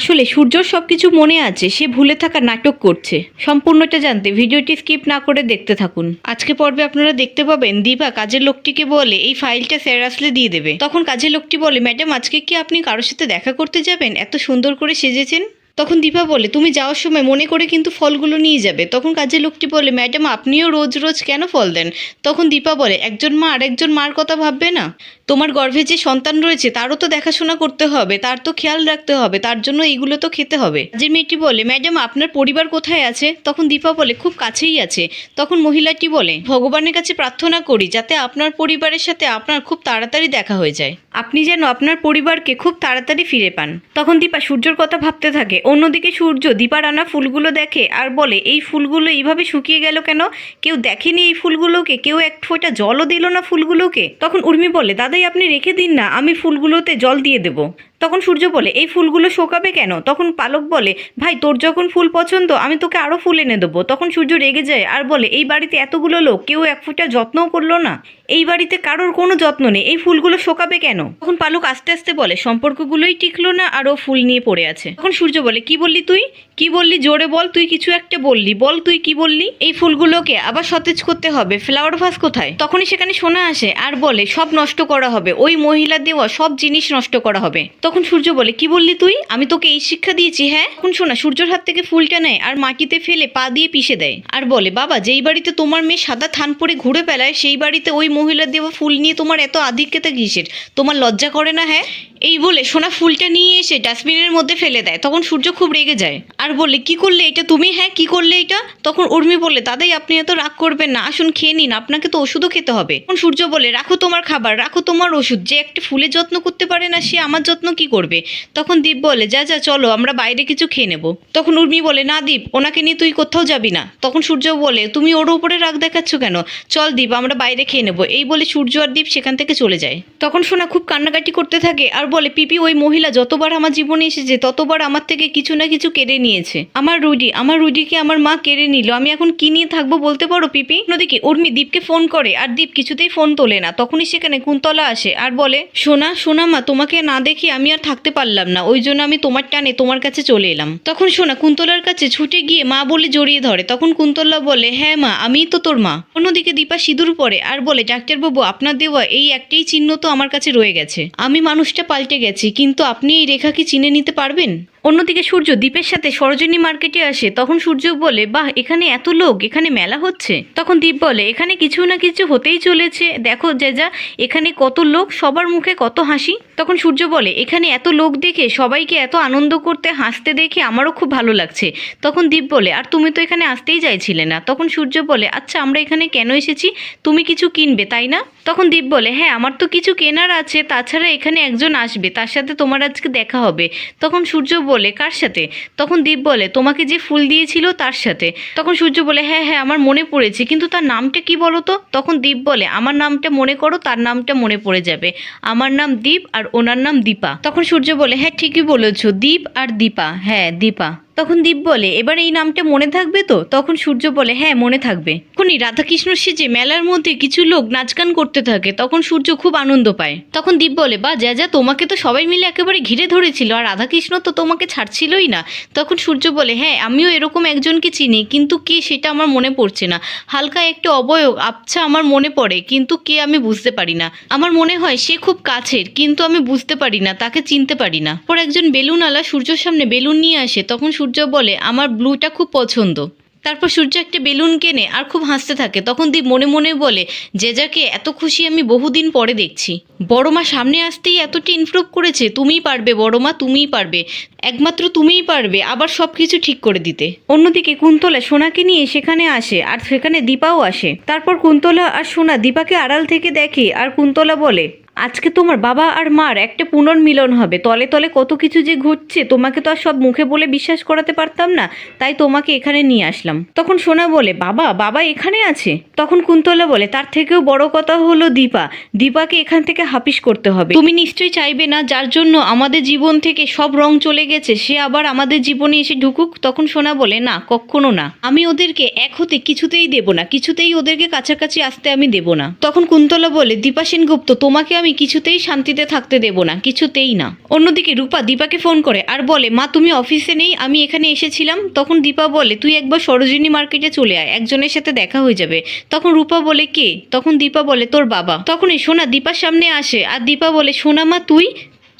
আসলে সূর্যর সব কিছু মনে আছে, সে ভুলে থাকা নাটক করছে। সম্পূর্ণটা জানতে ভিডিওটি স্কিপ না করে দেখতে থাকুন। আজকে পর্বে আপনারা দেখতে পাবেন দীপা কাজের লোকটিকে বলে, এই ফাইলটা স্যার আসলে দিয়ে দেবে। তখন কাজের লোকটি বলে, ম্যাডাম, আজকে কি আপনি কারোর সাথে দেখা করতে যাবেন? এত সুন্দর করে সেজেছেন? তখন দীপা বলে, তুমি যাওয়ার সময় মনে করে কিন্তু ফলগুলো নিয়ে যাবে। তখন কাজের লোকটি বলে, ম্যাডাম, আপনিও রোজ রোজ কেন ফল দেন? তখন দীপা বলে, একজন মা আরেকজন মার কথা ভাববে না? তোমার গর্ভে যে সন্তান রয়েছে, তারও তো দেখাশোনা করতে হবে, তার তো খেয়াল রাখতে হবে, তার জন্য এইগুলো তো খেতে হবে। যে মেয়েটি বলে, ম্যাডাম, আপনার পরিবার কোথায় আছে? তখন দীপা বলে, খুব কাছেই আছে। তখন মহিলাটি বলে, ভগবানের কাছে প্রার্থনা করি, যাতে আপনার পরিবারের সাথে আপনার খুব তাড়াতাড়ি দেখা হয়ে যায়। আপনি যেন আপনার পরিবারকে খুব তাড়াতাড়ি ফিরে পান। তখন দীপা সূর্যর কথা ভাবতে থাকে। অন্যদিকে সূর্য দীপার আনা ফুলগুলো দেখে আর বলে, এই ফুলগুলো এইভাবে শুকিয়ে গেল কেন? কেউ দেখেনি এই ফুলগুলোকে? কেউ এক ফোঁটা জলও দিল না ফুলগুলোকে? তখন উর্মি বলে আপনি রেখে দিন না আমি ফুলগুলোতে জল দিয়ে দেবো। তখন সূর্য বলে, এই ফুলগুলো শোকাবে কেন? তখন পালক বলে, ভাই, তোর যখন ফুল পছন্দ, আমি তোকে আরও ফুল এনে দেবো। তখন সূর্য রেগে যায় আর বলে, এই বাড়িতে এতগুলো লোক, কেউ এক ফুটা যত্নও করল না। এই বাড়িতে কারোর কোনো যত্ন নেই। এই ফুলগুলো শোকাবে কেন? তখন পালক আস্তে আস্তে বলে, সম্পর্কগুলোই টিকলো না আরও ফুল নিয়ে পড়ে আছে। তখন সূর্য বলে, কি বললি তুই? কি বললি? জোরে বল, তুই কিছু একটা বললি। বল তুই কি বললি? এই ফুলগুলোকে আবার সতেজ করতে হবে। ফ্লাওয়ার ভাস কোথায়? তখনই সেখানে শোনা আসে আর বলে, সব নষ্ট করা হবে। ওই মহিলা দেওয়া সব জিনিস নষ্ট করা হবে। তখন সূর্য বলে, কি বললি তুই? আমি তোকে এই শিক্ষা দিয়েছি হ্যাঁ? এখন শোনা সূর্যর হাত থেকে ফুলটা নেয় আর মাটিতে ফেলে পা দিয়ে পিষে দেয়। আর বলে, বাবা, যেই বাড়িতে তোমার মেয়ে সাদা থান পরে ঘুরে পেলায় সেই বাড়িতে ওই মহিলা দেওয়া ফুল নিয়ে তোমার এত আধিক্যতা কিসের? তোমার লজ্জা করে না হ্যাঁ? এই বলে সোনা ফুলটা নিয়ে এসে ডাস্টবিনের মধ্যে ফেলে দেয়। তখন সূর্য খুব রেগে যায়। আর বলে, কি করলে এটা তুমি? হ্যাঁ কি করলে এটা? তখন উর্মি বলে, দাদাই, আপনি এত রাগ করবেন না। আসুন খেয়ে নিন, আপনাকে তো ওষুধও খেতে হবে। তখন সূর্য বলে, রাখো তোমার খাবার, রাখো তোমার ওষুধ। যে একটা ফুলের যত্ন করতে পারে না, সে আমার যত্ন কি করবে? তখন দীপ বলে, যা যা, চলো, আমরা বাইরে কিছু খেয়ে নেব। তখন উর্মি বলে, না দীপ, ওনাকে নিয়ে তুই কোথাও যাবি না। তখন সূর্য বলে, তুমি ওর উপরে রাগ দেখাচ্ছ কেন? চল দীপ, আমরা বাইরে খেয়ে নেব। এই বলে সূর্য আর দীপ সেখান থেকে চলে যায়। তখন সোনা খুব কান্নাকাটি করতে থাকে, আর বলে, পিপি, ওই মহিলা যতবার আমার জীবনে এসেছে, ততবার আমার থেকে কিছু না কিছু কেড়ে নিয়েছে। আমার রুডি, আমার রুডিকে আমার মা কেড়ে নিল। আমি এখন কি নিয়ে থাকব বলতে পারো, পিপি? নদীকে উর্মি দীপকে ফোন করে, আর দীপ কিছুতেই ফোন তোলে না। তখনই সেখানে কুন্তলা আসে আর বলে, সোনা সোনা মা, তোমাকে না দেখি আমি আর থাকতে পারলাম না। ওই জন্য আমি তোমার টানে তোমার কাছে চলে এলাম। তখন সোনা কুন্তলার কাছে ছুটে গিয়ে মা বলে জড়িয়ে ধরে। তখন কুন্তলা বলে হ্যাঁ মা, আমিই তো তোর মা। অন্যদিকে দীপা সিঁদুর পরে আর বলে, ডাক্তারবাবু, আপনার দেওয়া এই একটাই চিহ্ন তো আমার কাছে রয়ে গেছে। আমি মানুষটা পাল্টে গেছি কিন্তু আপনি এই রেখা কি চিনে নিতে পারবেন? অন্যদিকে সূর্য দ্বীপের সাথে সরোজিনী মার্কেটে আসে, তখন সূর্য বলে, বাহ, এখানে এত লোক, এখানে মেলা হচ্ছে? তখন দ্বীপ বলে, এখানে কিছু না কিছু হতেই চলেছে। দেখো যে যা এখানে কত লোক, সবার মুখে কত হাসি। তখন সূর্য বলে, এখানে এত লোক দেখে, সবাইকে এত আনন্দ করতে, হাসতে দেখে আমারও খুব ভালো লাগছে। তখন দ্বীপ বলে, আর তুমি তো এখানে আসতেই চাইছিলে না। তখন সূর্য বলে আচ্ছা আমরা এখানে কেন এসেছি? তুমি কিছু কিনবে, তাই না? তখন দ্বীপ বলে হ্যাঁ আমার তো কিছু কেনার আছে, তাছাড়া এখানে একজন আসবে, তার সাথে তোমার আজকে দেখা হবে। তখন সূর্য বলে, কার সাথে? তখন দীপ বলে, তোমাকে যে ফুল দিয়েছিল তার সাথে। তখন সূর্য বলে হ্যাঁ হ্যাঁ আমার মনে পড়েছে, কিন্তু তার নামটা কি বলো তো? তখন দীপ বলে, আমার নামটা মনে করো, তার নামটা মনে পড়ে যাবে। আমার নাম দীপ আর ওনার নাম দীপা। তখন সূর্য বলে হ্যাঁ ঠিকই বলেছ, দীপ আর দীপা। হ্যাঁ দীপা। তখন দীপ বলে, এবার এই নামটা মনে থাকবে তো? তখন সূর্য বলে হ্যাঁ মনে থাকবে। এখনই রাধাকৃষ্ণ সেজে মেলার মধ্যে কিছু লোক নাচ গান করতে থাকে, তখন সূর্য খুব আনন্দ পায়। তখন দীপ বলে, বা, যা যা, তোমাকে তো সবাই মিলে একেবারে ঘিরে ধরেছিল, আর রাধাকৃষ্ণ তো তোমাকে ছাড়ছিলই না। তখন সূর্য বলে হ্যাঁ আমিও এরকম একজনকে চিনি, কিন্তু কে সেটা আমার মনে পড়ছে না। হালকা একটু অবয়ব, আবছা আমার মনে পড়ে, কিন্তু কে আমি বুঝতে পারি না। আমার মনে হয় সে খুব কাছের, কিন্তু আমি বুঝতে পারি না, তাকে চিনতে পারি না। পর একজন বেলুনওয়ালা সূর্যর সামনে বেলুন নিয়ে আসে, তখন সূর্য বলে, আমার ব্লুটা খুব পছন্দ। তারপর সূর্য একটা বেলুন কেনে আর খুব হাসতে থাকে। তখন দীপ মনে মনে বলে, যে যাকে এত খুশি আমি বহুদিন পরে দেখছি। বড় মা সামনে আসতেই এতটা ইমপ্রুভ করেছে, তুমিই পারবে বড় মা তুমিই পারবে। একমাত্র তুমিই পারবে, আবার সব কিছু ঠিক করে দিতে। অন্যদিকে কুন্তলা সোনাকে নিয়ে সেখানে আসে আর সেখানে দীপাও আসে। তারপর কুন্তলা আর সোনা দীপাকে আড়াল থেকে দেখে আর কুন্তলা বলে আজকে তোমার বাবা আর মার একটা পুনর্মিলন হবে। তলে তলে কত কিছু যে ঘটছে, তোমাকে তো আর সব মুখে বলে বিশ্বাস করাতে পারতাম না, তাই তোমাকে এখানে নিয়ে আসলাম। তখন সোনা বলে, বাবা বাবা এখানে আছে? তখন কুন্তলা বলে, তার থেকেও বড় কথা হলো দীপা। দীপাকে এখান থেকে হাপিস করতে হবে। তুমি নিশ্চয়ই চাইবে না, যার জন্য আমাদের জীবন থেকে সব রং চলে গেছে, সে আবার আমাদের জীবনে এসে ঢুকুক? তখন সোনা বলে, না কখনো না। আমি ওদেরকে এক হতে কিছুতেই দেব না, কিছুতেই ওদেরকে কাছাকাছি আসতে আমি দেব না। তখন কুন্তলা বলে, দীপা সেনগুপ্ত, তোমাকে আমি আমি কিছুতেই শান্তিতে থাকতে দেব না, কিছুতেই না। অন্যদিকে রূপা দীপাকে ফোন করে, আর বলে, মা, তুমি অফিসে নেই, আমি এখানে এসেছিলাম। তখন দীপা বলে, তুই একবার সরোজিনী মার্কেটে চলে আয়, একজনের সাথে দেখা হয়ে যাবে। তখন রূপা বলে, কে? তখন দীপা বলে, তোর বাবা। তখনই সোনা দীপার সামনে আসে, আর দীপা বলে, সোনা মা, তুই?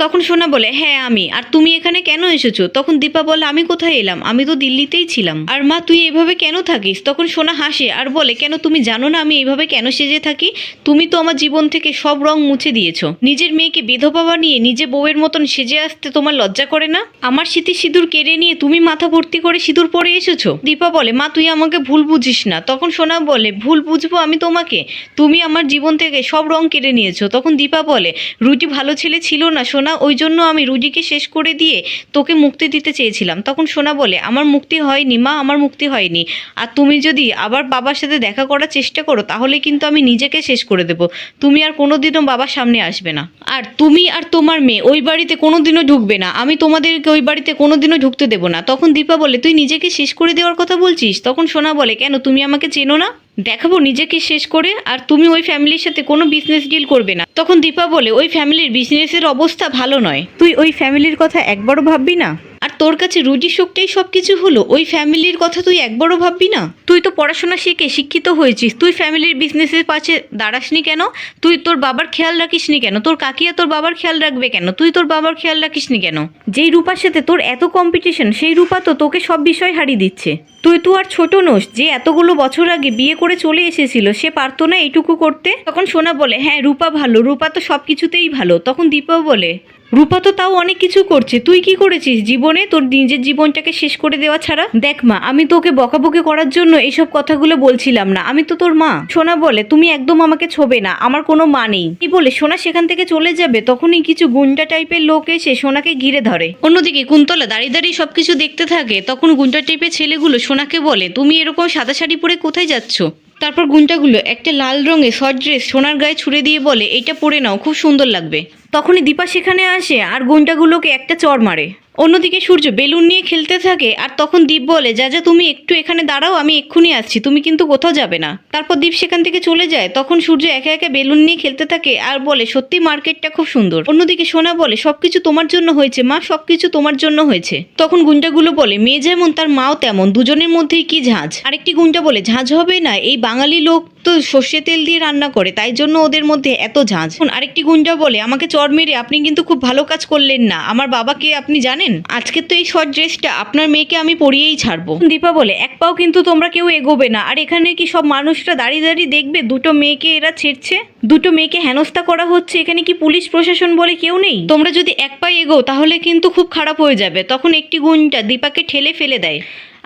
তখন সোনা বলে হ্যাঁ আমি। আর তুমি এখানে কেন এসেছ? তখন দীপা বলে, আমি কোথায় এলাম? আমি তো দিল্লিতেই ছিলাম। আর মা, তুই এভাবে কেন থাকিস? তখন সোনা হাসে আর বলে, কেন তুমি জানো না আমি এইভাবে কেন সেজে থাকি? তুমি তো আমার জীবন থেকে সব রং মুছে দিয়েছ। নিজের মেয়েকে বিধবা বানিয়ে নিজে বউয়ের মতন সেজে আসতে তোমার লজ্জা করে না? আমার স্মৃতি সিঁদুর কেড়ে নিয়ে তুমি মাথা ভর্তি করে সিঁদুর পরে এসেছ? দীপা বলে, মা, তুই আমাকে ভুল বুঝিস না। তখন সোনা বলে, ভুল বুঝব আমি তোমাকে? তুমি আমার জীবন থেকে সব রং কেড়ে নিয়েছো? তখন দীপা বলে, রুটি ভালো ছেলে ছিল না সোনা। ওই জন্য আমি রুজিকে শেষ করে দিয়ে তোকে মুক্তি দিতে চেয়েছিলাম। তখন সোনা বলে, আমার মুক্তি হয়নি, মা, আমার মুক্তি হয়নি। আর তুমি যদি আবার বাবার সাথে দেখা করার চেষ্টা করো, তাহলে কিন্তু আমি নিজেকে শেষ করে দেব। তুমি আর কোনোদিনও বাবার সামনে আসবে না। আর তুমি আর তোমার মেয়ে ওই বাড়িতে কোনোদিনও ঢুকবে না। আমি তোমাদেরকে ওই বাড়িতে কোনোদিনও ঢুকতে দেবো না। তখন দীপা বলে, তুই নিজেকে শেষ করে দেওয়ার কথা বলছিস? তখন সোনা বলে, কেন, তুমি আমাকে চেনো না? দেখাবো, নিজেকে শেষ করে, আর তুমি ওই ফ্যামিলির সাথে কোনো বিজনেস ডিল করবে না। তখন দীপা বলে, ওই ফ্যামিলির বিজনেসের অবস্থা ভালো নয়। তুই ওই ফ্যামিলির কথা একবারও ভাববি না? আর তোর কাছে রুজি শোকটাই সব কিছু হলো? ওই ফ্যামিলির কথা তুই একবারও ভাববি না? তুই তো পড়াশোনা শিখে শিক্ষিত হয়েছিস। তুই ফ্যামিলির বিজনেসের পাশে দাঁড়াসনি কেন? তুই তোর বাবার খেয়াল রাখিসনি কেন? তোর কাকিয়া তোর বাবার খেয়াল রাখবে কেন? তুই তোর বাবার খেয়াল রাখিসনি কেন? যেই রূপার সাথে তোর এত কম্পিটিশন সেই রূপা তো তোকে সব বিষয় হারিয়ে দিচ্ছে। তুই তো আর ছোট নোস, যে এতগুলো বছর আগে বিয়ে করে চলে এসেছিল, সে পারতো না এইটুকু করতে? তখন সোনা বলে হ্যাঁ রূপা ভালো, রূপা তো সব কিছুতেই ভালো। তখন দীপাও বলে রূপা তো তাও অনেক কিছু করছে। তুই কি করেছিস জীবনে? তোর নিজের জীবনটাকে শেষ করে দেওয়া ছাড়া? দেখ মা আমি তোকে বকাবকি করার জন্য এইসব কথাগুলো বলছিলাম না। আমি তো তোর মা। সোনা বলে তুমি একদম আমাকে ছোবে না। আমার কোনো মা নেই। কি বলে সোনা সেখান থেকে চলে যাবে? তখনই কিছু গুন্ডা টাইপের লোক এসে সোনাকে ঘিরে ধরে। অন্যদিকে কুন্তলা দাঁড়িয়ে দাঁড়িয়ে সবকিছু দেখতে থাকে। তখন গুন্ডা টাইপের ছেলেগুলো সোনাকে বলে তুমি এরকম সাদা শাড়ি পরে কোথায় যাচ্ছ? তারপর গুন্টাগুলো একটা লাল রঙের শর্ট ড্রেস সোনার গায়ে ছুড়ে দিয়ে বলে এইটা পরে নাও খুব সুন্দর লাগবে। তখনই দীপা সেখানে আসে আর গুন্ডাগুলোকে একটা চড় মারে। অন্যদিকে সূর্য বেলুন নিয়ে খেলতে থাকে আর তখন দীপ বলে, যা যা, তুমি একটু এখানে দাঁড়াও, আমি এক্ষুনি আসছি, তুমি কিন্তু কোথাও যাবে না। তারপর দীপ সেখান থেকে চলে যায়, তখন সূর্য একা একা বেলুন নিয়ে খেলতে থাকে আর বলে, সত্যি মার্কেটটা খুব সুন্দর। অন্যদিকে সোনা বলে, সবকিছু তোমার জন্য হয়েছে, মা, সবকিছু তোমার জন্য হয়েছে। তখন গুন্ডাগুলো বলে, মেয়ে যেমন, তার মাও তেমন, দুজনের মধ্যেই কি ঝাঁঝ আরেকটি গুন্ডা বলে ঝাঁঝ হবে না, এই বাঙালি লোক তো সর্ষে তেল দিয়ে রান্না করে, তাই জন্য ওদের মধ্যে এত ঝাঁঝ আরেকটি গুন্ডা বলে, আমাকে চর মেরে আপনি কিন্তু খুব ভালো কাজ করলেন না। আমার বাবাকে আপনি জানেন? আজকে তো এই শর্ট ড্রেসটা আপনার মেয়েকে আমি পরিয়েই ছাড়বো। দীপা বলে, এক পাও কিন্তু তোমরা কেউ এগোবে না। আর এখানে কি সব মানুষরা দাঁড়িয়ে দাঁড়িয়ে দেখবে? দুটো মেয়েকে এরা ছেড়ছে? দুটো মেয়েকে হেনস্থা করা হচ্ছে? এখানে কি পুলিশ প্রশাসন বলে কেউ নেই? তোমরা যদি এক পায়ে এগো তাহলে কিন্তু খুব খারাপ হয়ে যাবে। তখন একটি গুন্ডা দীপাকে ঠেলে ফেলে দেয়।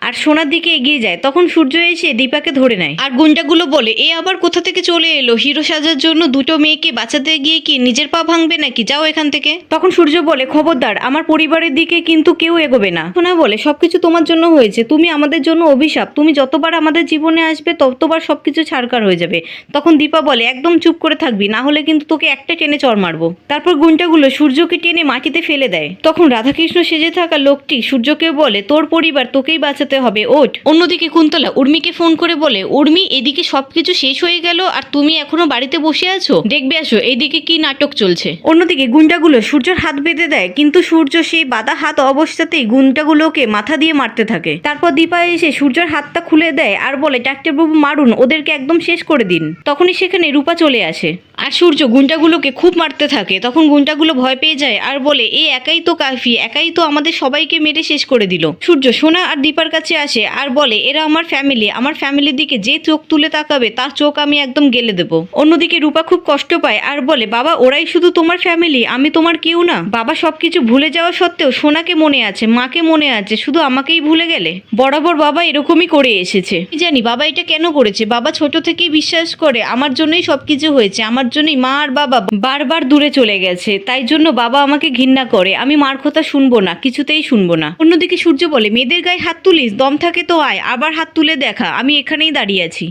আর সোনার দিকে এগিয়ে যায় তখন সূর্য এসে দীপাকে ধরে নেয়। আর গুন্ডাগুলো বলে এ আবার কোথা থেকে চলে এলো? হিরো সাজার জন্য দুটো মেয়েকে বাঁচাতে গিয়ে কি নিজের পা ভাঙবে নাকি? যাও এখান থেকে। তখন সূর্য বলে খবরদার আমার পরিবারের দিকে কিন্তু কেউ এগোবে না। সোনা বলে সবকিছু তোমার জন্য হয়েছে। তুমি আমাদের জন্য অভিশাপ। তুমি যতবার আমাদের জীবনে আসবে ততবার সবকিছু ছাড়কার হয়ে যাবে। তখন দীপা বলে একদম চুপ করে থাকবি না হলে কিন্তু তোকে একটা টেনে চড় মারবো। তারপর গুন্ডাগুলো সূর্যকে টেনে মাটিতে ফেলে দেয়। তখন রাধাকৃষ্ণ সেজে থাকা লোকটি সূর্যকে বলে তোর পরিবার তোকেই বাঁচাতে হবে ওঠ। অন্যদিকে কুন্তলা উর্মিকে ফোন করে বলে উর্মি এদিকে সবকিছু শেষ হয়ে গেল আর তুমি এখনও বাড়িতে বসে আছো? দেখবে আসো এইদিকে কি নাটক চলছে। অন্যদিকে গুন্ডাগুলো সূর্যের হাত বেঁধে দেয় কিন্তু সূর্য সেই বাধা হাত অবস্থাতেই গুন্ডাগুলোকে মাথা দিয়ে মারতে থাকে। তারপর দীপা এসে সূর্যের হাতটা খুলে দেয় আর বলে ডাক্তারবাবু মারুন ওদেরকে একদম শেষ করে দিন। তখনই সেখানে রূপা চলে আসে। আর সূর্য গুন্ডাগুলোকে খুব মারতে থাকে। তখন গুন্ডাগুলো ভয় পেয়ে যায় আর বলে এ একাই তো কাফি একাই তো আমাদের সবাইকে মেরে শেষ করে দিল। সূর্য সোনা আর দীপার কাছে আসে আর বলে, এরা আমার ফ্যামিলি আমার ফ্যামিলির দিকে যে চোখ তুলে তাকাবে, তার চোখ আমি একদম গেলে দেবো। অন্যদিকে রূপা খুব কষ্ট পায় আর বলে, বাবা, ওরাই শুধু তোমার ফ্যামিলি আমি তোমার কেউ না। বাবা সবকিছু ভুলে যাওয়া সত্ত্বেও সোনাকে মনে আছে, মাকে মনে আছে, শুধু আমাকেই ভুলে গেলে? বরাবর বাবা এরকমই করে এসেছে। জানি বাবা এটা কেন করেছে? বাবা ছোট থেকেই বিশ্বাস করে, আমার জন্যই সবকিছু হয়েছে, আমার জন্যই মা আর বাবা বারবার দূরে চলে গেছে, তাই জন্য বাবা আমাকে ঘৃণা করে। আমি মার কথা শুনব না, কিছুতেই শুনব না। অন্যদিকে সূর্য বলে, মেয়েদের গায়ে হাত তুলিস দম থাকে তো আয় আবার হাত তুলে দেখা আমি এখানেই দাঁড়িয়ে আছি।